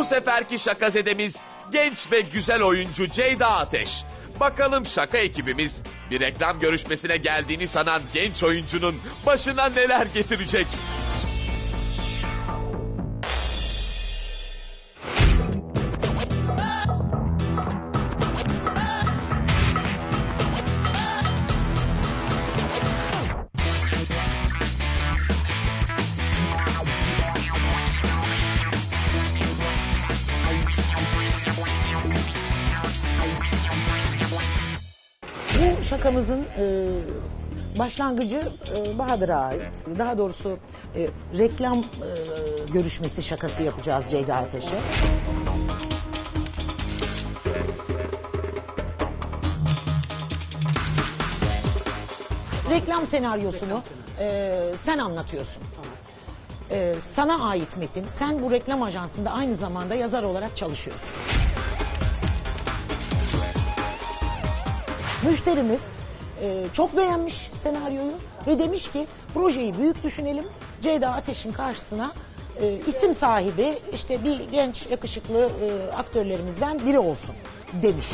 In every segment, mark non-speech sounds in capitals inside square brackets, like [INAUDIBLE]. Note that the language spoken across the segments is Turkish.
Bu seferki şakazedemiz genç ve güzel oyuncu Ceyda Ateş. Bakalım şaka ekibimiz bir reklam görüşmesine geldiğini sanan genç oyuncunun başına neler getirecek? Şakamızın e, başlangıcı e, Bahadır'a ait. Daha doğrusu e, reklam e, görüşmesi şakası yapacağız Ceyda Ateş'e. Reklam senaryosunu e, sen anlatıyorsun. E, sana ait metin. Sen bu reklam ajansında aynı zamanda yazar olarak çalışıyorsun. Müşterimiz e, çok beğenmiş senaryoyu ve demiş ki projeyi büyük düşünelim. Ceyda Ateş'in karşısına e, isim sahibi işte bir genç yakışıklı e, aktörlerimizden biri olsun demiş.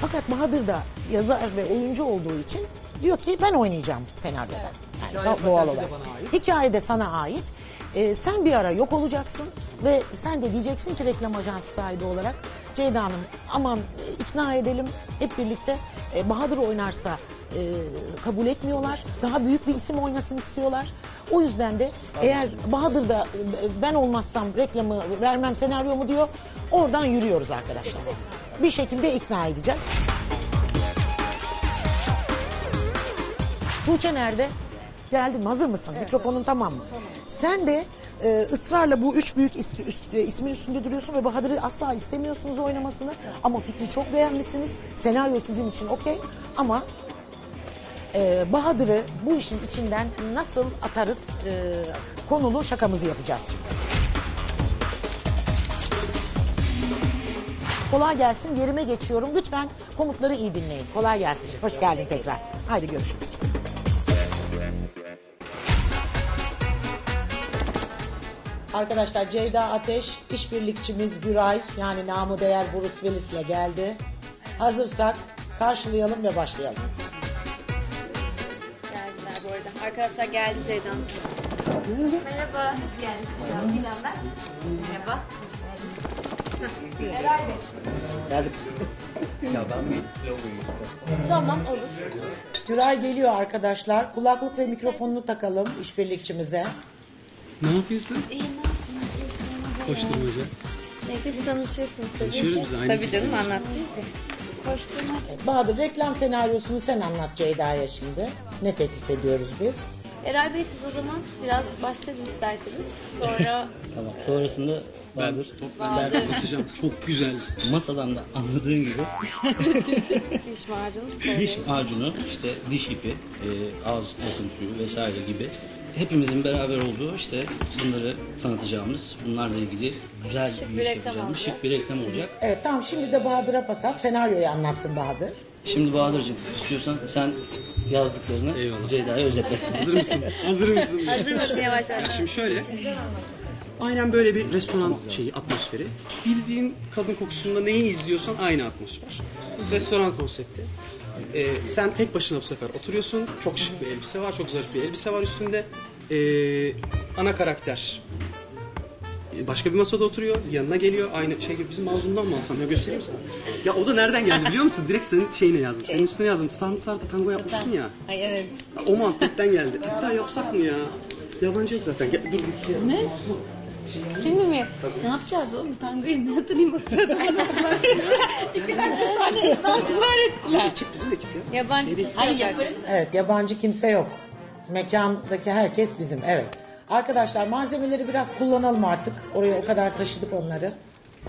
Fakat Bahadır da yazar ve oyuncu olduğu için diyor ki ben oynayacağım senaryoda. Yani do- doğal olarak. Hikaye de sana ait. Ee, sen bir ara yok olacaksın ve sen de diyeceksin ki reklam ajansı sahibi olarak Ceyda Hanım aman e, ikna edelim hep birlikte e, Bahadır oynarsa e, kabul etmiyorlar. Daha büyük bir isim oynasın istiyorlar. O yüzden de eğer Bahadır da e, ben olmazsam reklamı vermem senaryomu diyor. Oradan yürüyoruz arkadaşlar. Bir şekilde ikna edeceğiz. Tuğçe nerede? Geldim. Hazır mısın? Mikrofonun tamam mı? Sen de e, ısrarla bu üç büyük is, üst- e, ismin üstünde duruyorsun ve Bahadır'ı asla istemiyorsunuz oynamasını. Ama fikri çok beğenmişsiniz. Senaryo sizin için okey. Ama e, Bahadır'ı bu işin içinden nasıl atarız e, konulu şakamızı yapacağız şimdi. Kolay gelsin. Yerime geçiyorum. Lütfen komutları iyi dinleyin. Kolay gelsin. Hoş geldin tekrar. Haydi görüşürüz. Arkadaşlar Ceyda Ateş, işbirlikçimiz Güray yani namı değer Bruce Willis ile geldi. Hazırsak karşılayalım ve başlayalım. Geldiler bu arada. Arkadaşlar geldi Ceydan. Merhaba. Hoş geldiniz. Merhaba. Merhaba. Tamam olur. Güray geliyor arkadaşlar. Kulaklık ve mikrofonunu takalım işbirlikçimize. Ne yapıyorsun? İyi ne yaptın? Koşturmaca. Neyse siz tanışırsınız tabii Tanışıyoruz ki. biz, aynı Tabii canım anlattınız ya. Koşturma. Bahadır reklam senaryosunu sen anlat Ceyda'ya şimdi. Ne teklif ediyoruz biz? Eray Bey siz o zaman biraz başlayın isterseniz. Sonra [LAUGHS] Tamam. Sonrasında Bahadır, Bahadır Atacağım. Çok güzel. masadan da anladığın gibi [LAUGHS] diş macunu diş macunu, işte diş ipi, e, ağız bakım suyu vesaire gibi hepimizin beraber olduğu işte bunları tanıtacağımız, bunlarla ilgili güzel Şık bir bir iş reklam olacak. şık bir reklam olacak. Evet tamam şimdi de Bahadır'a pas at. Senaryoyu anlatsın Bahadır. Şimdi Bahadır'cığım istiyorsan sen yazdıklarını Eyvallah. Ceyda'ya özetle. [LAUGHS] Hazır mısın? Hazır mısın? Hazır mısın yavaş yavaş? Şimdi şöyle. Aynen böyle bir restoran şeyi, atmosferi. Bildiğin kadın kokusunda neyi izliyorsan aynı atmosfer. Restoran konsepti. Ee, sen tek başına bu sefer oturuyorsun. Çok şık bir elbise var, çok zarif bir elbise var üstünde. Ee, ana karakter başka bir masada oturuyor, yanına geliyor. Aynı şey gibi bizim mazlumdan mı alsam ya göstereyim sana. Ya o da nereden geldi biliyor musun? Direkt senin şeyine yazdım. Senin üstüne yazdım. Tutarlıklarda tango yapmıştın ya. Ay evet. O muhabbetten geldi. Hatta yapsak mı ya? Yabancı yok zaten. Gel, dur. Ne? Şimdi mi? Ne yapacağız oğlum? Tangoyu ne hatırlayayım o sırada ben hatırlarsın. İki tane tane esnasını öğrettiler. Ekip bizim ekip ya. Yabancı kimse Hayır, yok. Evet yabancı kimse yok. Mekandaki herkes bizim evet. Arkadaşlar malzemeleri biraz kullanalım artık. Oraya o kadar taşıdık onları.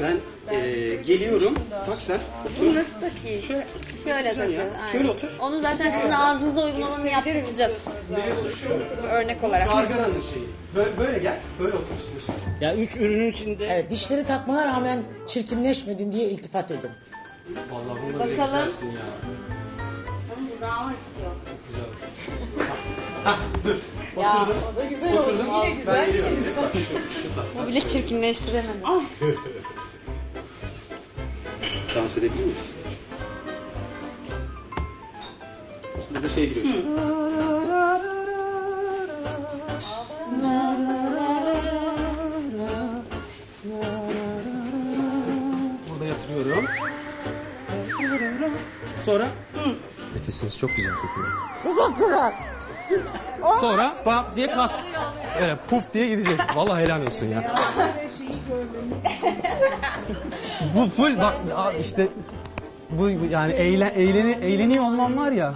Ben eee, geliyorum. Tak sen. Bunu nasıl takayım? Şöyle. Şöyle Güzel ya. takın. aynen. Şöyle otur. Onu zaten sizin ağzınıza uygun olanı yaptıracağız. Biliyorsun şu Örnek olarak. gargaranın şeyi. Böyle, böyle gel. Böyle otur istiyorsun. ya üç ürünün içinde Evet dişleri takmana rağmen çirkinleşmedin diye iltifat edin. Vallahi bunda bile Bakalım. güzelsin ya. Daha var tutuyor. Ha, dur. Ya Oturdum. Ben geliyorum. Bak şu, şu taraf. bu bile çirkinleştiremedim. [LAUGHS] Dans edebilir miyiz? Burada şey giriyor şimdi. Burada yatırıyorum. Sonra? Nefesiniz çok güzel kokuyor. Teşekkürler. Sonra pap diye kat. Öyle puf diye gidecek. Vallahi helal olsun ya. [LAUGHS] bu full bak abi işte bu yani eğlen, eğleni, eğleniyor olmam var ya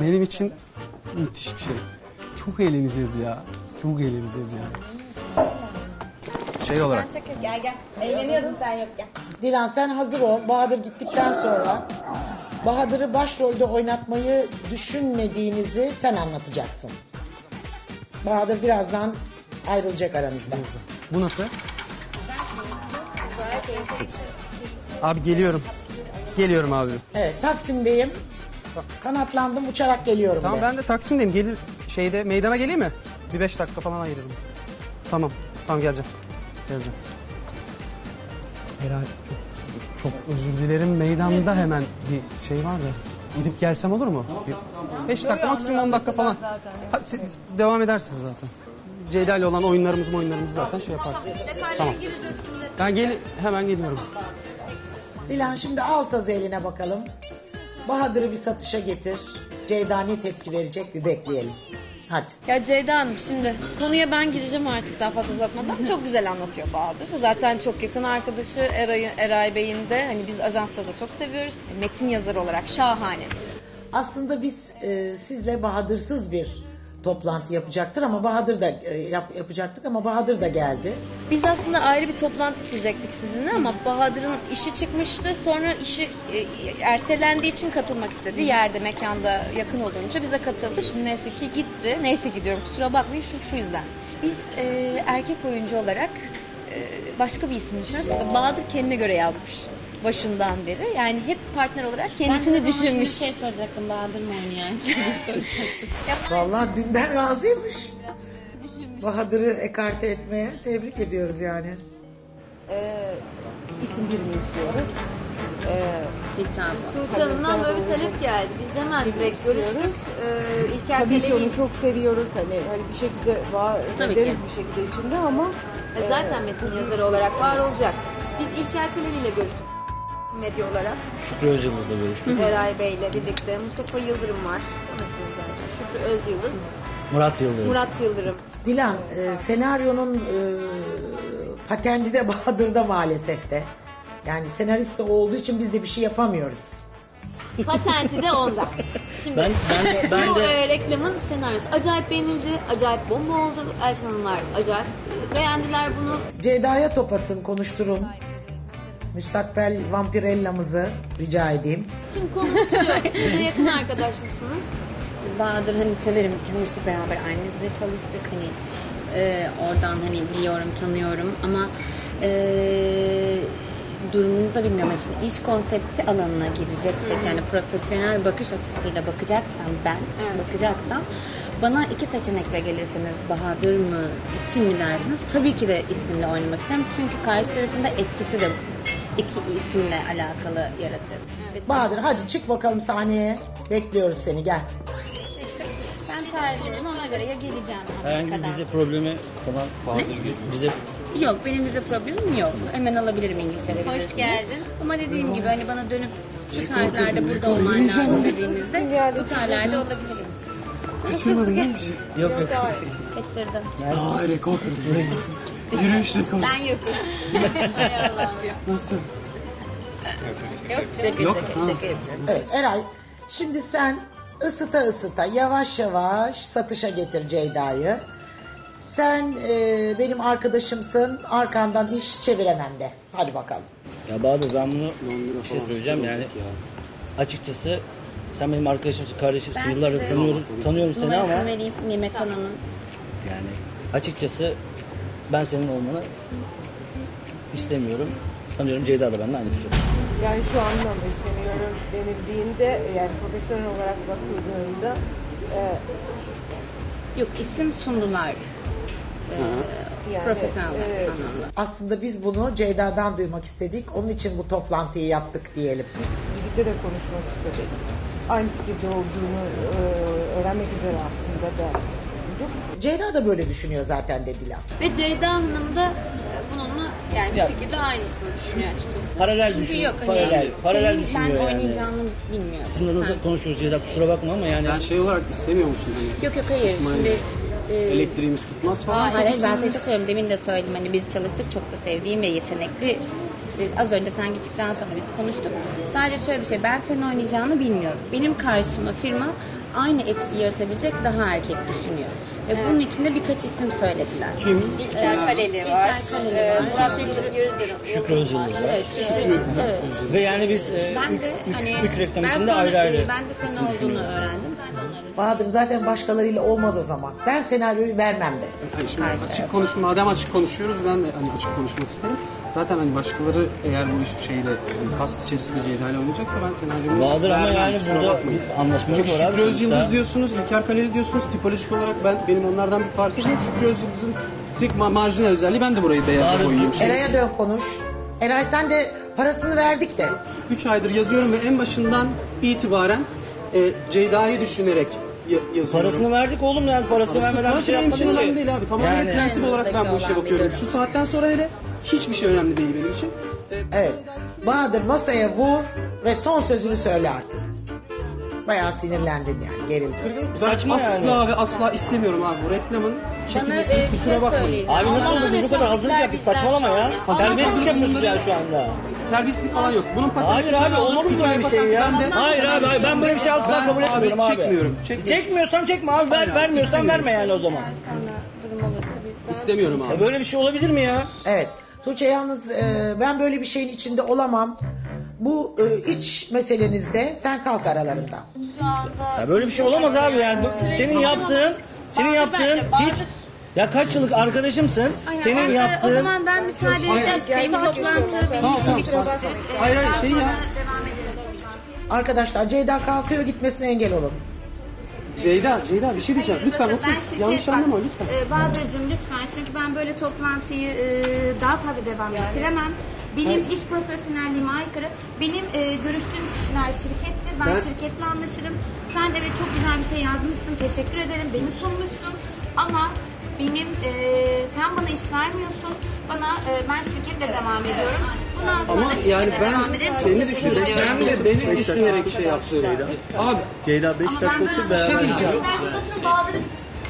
benim için müthiş bir şey. Çok eğleneceğiz ya. Çok eğleneceğiz yani. Şey olarak Gel gel. Eğleniyordun sen yokken. Dilan sen hazır ol. Bahadır gittikten sonra Bahadır'ı başrolde oynatmayı düşünmediğinizi sen anlatacaksın. Bahadır birazdan ayrılacak aranızdan. bu nasıl? Abi geliyorum. Geliyorum abi. Evet Taksim'deyim. Kanatlandım uçarak geliyorum Tamam de. ben de Taksim'deyim. Gelir şeyde meydana geleyim mi? Bir beş dakika falan ayırırım. Tamam. Tamam geleceğim. Geleceğim. Herhalde çok, çok özür dilerim. Meydanda hemen bir şey var da. Gidip gelsem olur mu? Bir beş dakika maksimum 10 dakika falan. Ha, siz devam edersiniz zaten. Ceyda ile olan oyunlarımız oyunlarımız zaten şey yaparsınız. Tamam. Ben gel hemen geliyorum. Dilan şimdi al sazı eline bakalım. Bahadır'ı bir satışa getir. Ceyda ne tepki verecek bir bekleyelim. Hadi. Ya Ceyda Hanım şimdi konuya ben gireceğim artık daha fazla uzatmadan. Çok güzel anlatıyor Bahadır. Zaten çok yakın arkadaşı Eray, Eray Bey'in de hani biz ajansla da çok seviyoruz. Metin yazarı olarak şahane. Aslında biz e, sizle Bahadır'sız bir toplantı yapacaktır ama Bahadır da e, yap- yapacaktık ama Bahadır da geldi. Biz aslında ayrı bir toplantı isteyecektik sizinle ama Bahadır'ın işi çıkmıştı. Sonra işi e, ertelendiği için katılmak istedi. Yerde, mekanda yakın olunca bize katıldı. Şimdi neyse ki gitti. Neyse ki diyorum kusura bakmayın şu, şu yüzden. Biz e, erkek oyuncu olarak e, başka bir isim düşünüyoruz. Bahadır kendine göre yazmış başından beri. Yani hep partner olarak kendisini düşünmüş. Bir şey soracaktım Bahadır mı oynuyor? Vallahi dünden razıymış. Bahadır'ı ekarte etmeye tebrik ediyoruz yani. isim birini istiyoruz. Hitap. Tuğçe Hanım'dan böyle bir talep geldi. Biz hemen direkt görüştük. Ee, İlker Tabii ki onu çok seviyoruz. Hani, hani bir şekilde var Tabii ederiz ki. bir şekilde içinde ama E, Zaten metin yazarı olarak var olacak. Biz İlker Peleli ile görüştük medya olarak. Şükrü Özyıldız'la görüştük. Eray Bey ile birlikte. Mustafa Yıldırım var. Tanırsınız zaten. Şükrü Özyıldız. Murat Yıldırım. Murat Yıldırım. Dilan, e, senaryonun e, patenti de [LAUGHS] Bahadır'da maalesef de. Yani senarist de olduğu için biz de bir şey yapamıyoruz. Patenti de onda. [LAUGHS] Şimdi Ben, ben, ben bu de e, reklamın senaryosu acayip beğenildi. Acayip bomba oldu. Elçin Hanımlar acayip e, beğendiler bunu. Ceyda'ya top atın, konuşturun. Müstakbel vampirellamızı rica edeyim. Şimdi konuşuyor. Siz de yakın arkadaş mısınız? Bahadır hani severim. Tanıştık beraber. Aynı dizide çalıştık. Hani e, oradan hani biliyorum, tanıyorum ama e, durumunu da bilmiyorum. Yani Şimdi iş konsepti alanına gireceksek yani profesyonel bakış açısıyla bakacaksam ben bakacaksam bana iki seçenekle gelirseniz Bahadır mı isim mi dersiniz tabii ki de isimle oynamak isterim çünkü karşı tarafında etkisi de iki isimle alakalı yaratır. Ve Bahadır hadi çık bakalım sahneye. Bekliyoruz seni gel. Ben tercihim ona göre ya geleceğim. herhangi kadar. vize problemi falan bize Yok benim vize problemim yok. Hemen alabilirim İngiltere Hoş geldin. Ama dediğim gibi hani bana dönüp şu tarihlerde burada olman lazım dediğinizde bu tarihlerde olabilirim. yok yok. Kaçırdım. Aa rekor kırdı. Yürüyüş rekoru. Ben yokum. [LAUGHS] Nasıl? Yok Şaka Yok, şaka ha. şaka yapıyorum. Evet Eray şimdi sen ısıta ısıta yavaş yavaş satışa getir Ceyda'yı. Sen e, benim arkadaşımsın arkandan iş çeviremem de. Hadi bakalım. Ya Bahadır ben bunu bir şey söyleyeceğim yani. Açıkçası sen benim arkadaşımsın, kardeşimsin. Ben Yıllardır size tanıyorum, tanıyorum seni ama Numarasını vereyim Nimet Hanım'ın. yani açıkçası ben senin olmanı istemiyorum. Sanıyorum Ceyda da benimle aynı fikirde. Yani şu anda mı istemiyorum denildiğinde yani profesyonel olarak bakıldığında e, Yok isim sundular. yani Profesyonel e, anlamda. Aslında biz bunu Ceyda'dan duymak istedik. Onun için bu toplantıyı yaptık diyelim. birlikte de konuşmak istedik. Aynı fikirde olduğunu e, öğrenmek üzere aslında da. Ceyda da böyle düşünüyor zaten dediler. Ve Ceyda Hanım da e, bununla yani Ya. fikirde aynısını düşünüyor açıkçası. Paralel Çünkü düşünüyor. yok hani paralel, paralel senin düşünüyor ben yani. oynayacağını bilmiyorum. Sizinle de konuşuyoruz ya da kusura bakma ama yani. Sen şey olarak istemiyor musun? Hani Yok yok hayır şimdi e, elektriğimiz tutmaz falan. Hayır, hayır ben seni çok seviyorum. Demin de söyledim hani biz çalıştık çok da sevdiğim ve yetenekli. E, Az önce sen gittikten sonra biz konuştuk. Sadece şöyle bir şey ben senin oynayacağını bilmiyorum. Benim karşıma firma aynı etki yaratabilecek daha erkek düşünüyor. Ve bunun için de birkaç isim söylediler. Kim? İlker Kaleli var. İlker Kaleli var. Murat Yıldırım Yıldırım. Şükrü Özyıldız var. Evet, Şükrü. Evet. Ve yani biz e, Ben üç, de üç, hani üç reklam içinde ayrı ayrı. Ben de senin olduğunu öğrendim. Ben Bahadır zaten başkalarıyla olmaz o zaman. Ben senaryoyu vermem de. Hani şimdi açık konuş, madem açık konuşuyoruz ben de hani açık konuşmak isterim. Zaten hani başkaları eğer bu iş şeyle hani kast içerisinde Ceyda ile oynayacaksa ben senaryomu Vardır ama vermem, yani kusura burada bakmayın. bir anlaşmazlık Çünkü var abi Şükrü sonuçta. Özyıldız diyorsunuz, İlker Kaleli diyorsunuz. Tipolojik olarak ben benim onlardan bir farkım yok. Şükrü Özyıldız'ın tek ma- marjinal özelliği ben de burayı beyaza Abi, koyayım. Şimdi Eray'a dön konuş. Eray sen de parasını verdik de. 3 aydır yazıyorum ve en başından itibaren e, Ceyda'yı düşünerek ya- yazıyorum. Parasını verdik oğlum yani parasını Parası, vermeden bir parası şey benim için yapmadın önemli ki. değil abi. Tamamen Yani- prensip olarak ben bu işe bakıyorum. Şu saatten sonra hele hiçbir şey önemli değil benim için. E, Evet. Bahadır masaya vur ve son sözünü söyle artık. Bayağı sinirlendin yani gerildin. Ben Saçma asla yani. ve asla istemiyorum abi bu reklamın Bana çekilmesini e, bir kusura şey bakmayın. söyleyeceğim. Abi nasıl Ondan biz bu kadar hazırlık tebrikler yaptık saçmalama ya. ya. Terbiyesizlik yapıyorsunuz yani şu anda. Terbiyesizlik falan yok. Bunun patenti Hayır abi olur mu böyle bir şey ya? Hayır abi hayır ben böyle bir şey asla Ben kabul etmiyorum abi. çekmiyorum, çekmiyorum. Çekmiyorsan çekme abi ver, Hayır abi, vermiyorsan istemiyorum. verme yani o zaman. Durum olursa biz de- İstemiyorum Ya abi. böyle bir şey olabilir mi ya? Evet. Tuğçe yalnız e, ben böyle bir şeyin içinde olamam. Bu e, iç meselenizde sen kalk aralarında. Şu anda Ya böyle bir şey olamaz abi yani. Senin yaptığın, senin yaptığın hiç... Ya kaç yıllık arkadaşımsın. Senin orada- O yaptığın... zaman ben müsaadenizle isteyeyim. Toplantı benim için bitmiştir. Ee, Hayır, hayır, daha şey sonra ya. devam edelim. Arkadaşlar Ceyda kalkıyor gitmesine engel olun. Ceyda, Ceyda bir şey diyeceğim. Lütfen Bakın otur. şirket- Yanlış bak, anlama lütfen. E, Bahadır'cığım lütfen çünkü ben böyle toplantıyı e, daha fazla devam ettiremem. Benim iş profesyonelliğime aykırı. Benim e, görüştüğüm kişiler şirkettir. Ben, Ben- şirketle anlaşırım. Sen evet çok güzel bir şey yazmışsın. Teşekkür ederim. Beni sunmuşsun. Ama benim e, sen bana iş vermiyorsun. Bana e, ben şirketle devam ediyorum. Bundan sonra Ama şirketle yani ben devam ederim. seni Çok düşünerek, ediyorum. sen de beni düşünerek şey yaptım. Abi Ceyda 5 Ama ben böyle bir şey diyeceğim. Otur Bahadır'ı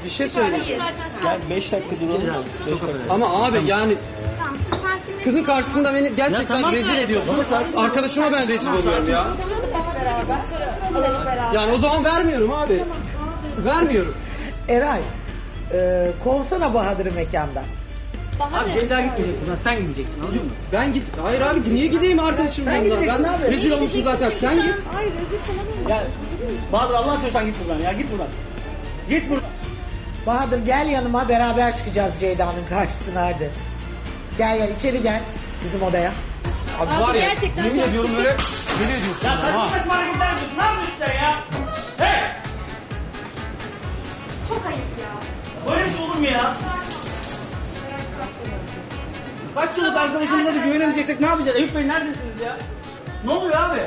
bir şey söyleyeceğim. Sen 5 dakika duralım. Ama abi yani Tamam, siz sakinleşin. kızın karşısında beni gerçekten Ya tamam. rezil ediyorsun. Arkadaşıma ben rezil oluyorum ya. Yani o zaman vermiyorum abi. Vermiyorum. Eray e, kovsana Bahadır'ı mekandan. Abi Ceyda gitmeyecek buradan sen gideceksin anladın mı? Ben git. Hayır abi niye gideyim arkadaşım Sen yanına? gideceksin Ben abi. rezil olmuşum zaten. Sen git. Ya Bahadır Allah seversen git buradan ya git buradan. Git buradan. Bahadır gel yanıma beraber çıkacağız Ceyda'nın karşısına hadi. Gel gel içeri gel bizim odaya. Abi Abi var ya gerçekten yemin çok ediyorum böyle deli ediyorsun. Ya saçma ha. saçma hareketler yapıyorsun ne yapıyorsun sen ya? Hey! Çok ayıp ya. Böyle bir şey olur mu ya? Kaç yıllık arkadaşımıza da güvenemeyeceksek ne yapacağız? Eyüp Bey neredesiniz ya? Ne oluyor abi?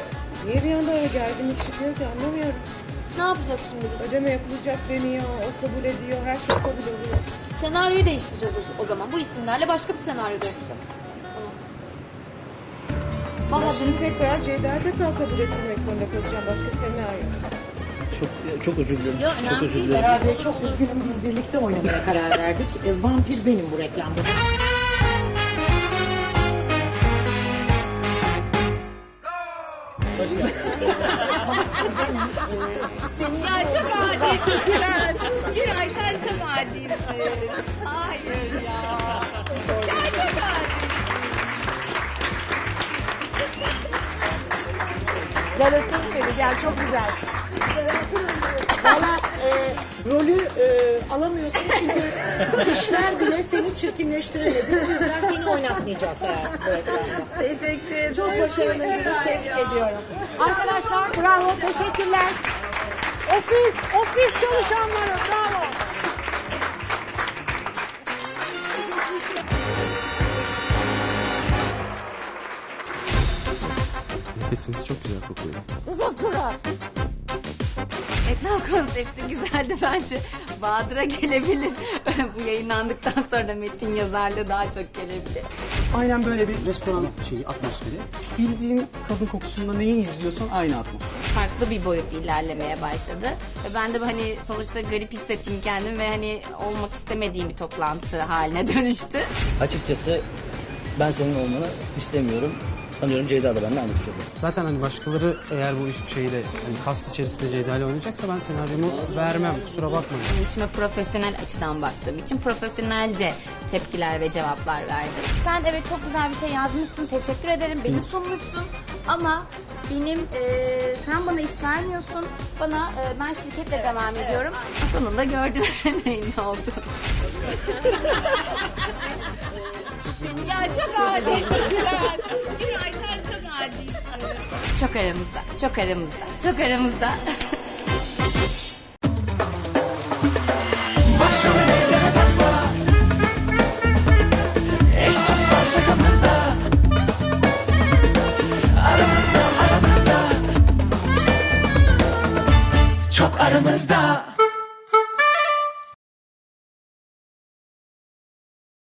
Niye bir anda öyle gerginlik çıkıyor ki anlamıyorum. ne yapacağız şimdi biz? Ödeme yapılacak deniyor, o kabul ediyor, her şey kabul oluyor. Senaryoyu değiştireceğiz o, o zaman. Bu isimlerle başka bir senaryo da yapacağız. Ben Bahadır şimdi tekrar Ceyda'yı tekrar kabul ettirmek zorunda kalacağım. Başka senaryo. Çok çok özür dilerim. Yok, önemli çok özür değil. dilerim. Bey çok üzgünüm biz birlikte oynamaya karar verdik. E, vampir benim bu reklamda. Ya çok adisin sen. Giray sen çok adisin. Hayır ya. Ya çok adisin. Gel öpeyim seni, gel çok güzelsin. Valla e, rolü e, alamıyorsun çünkü [LAUGHS] işler bile seni çirkinleştiremedi. Bu yüzden seni oynatmayacağız herhalde bu ekranda. Teşekkür ederim. Çok başarılıydınız. Tebrik ediyorum. Arkadaşlar bravo. Teşekkürler. Ofis, ofis çalışanları bravo. Nefesiniz çok güzel kokuyor. Teşekkürler. Reklam konsepti güzeldi bence. Bahadır'a gelebilir. [LAUGHS] Bu yayınlandıktan sonra metin yazarlığı daha çok gelebilir. Aynen böyle bir restoran şeyi atmosferi. Bildiğin kadın kokusunda neyi izliyorsan aynı atmosfer. Farklı bir boyut ilerlemeye başladı. Ve ben de hani sonuçta garip hissettim kendimi ve hani olmak istemediğim bir toplantı haline [LAUGHS] dönüştü. Açıkçası ben senin olmanı istemiyorum. Sanıyorum Ceyda da benimle aynı fikirde. Zaten hani başkaları eğer bu iş şeyle hani kast içerisinde Ceyda ile oynayacaksa ben senaryomu vermem. Kusura bakmayın. Yani işime profesyonel açıdan baktığım için profesyonelce tepkiler ve cevaplar verdim. Sen evet çok güzel bir şey yazmışsın. Teşekkür ederim. Beni sunmuşsun. Ama benim e, sen bana iş vermiyorsun. Bana e, ben şirketle devam ediyorum. Sonunda gördün [LAUGHS] ne oldu. ya çok adi. Çok aramızda, çok aramızda, çok aramızda. [LAUGHS]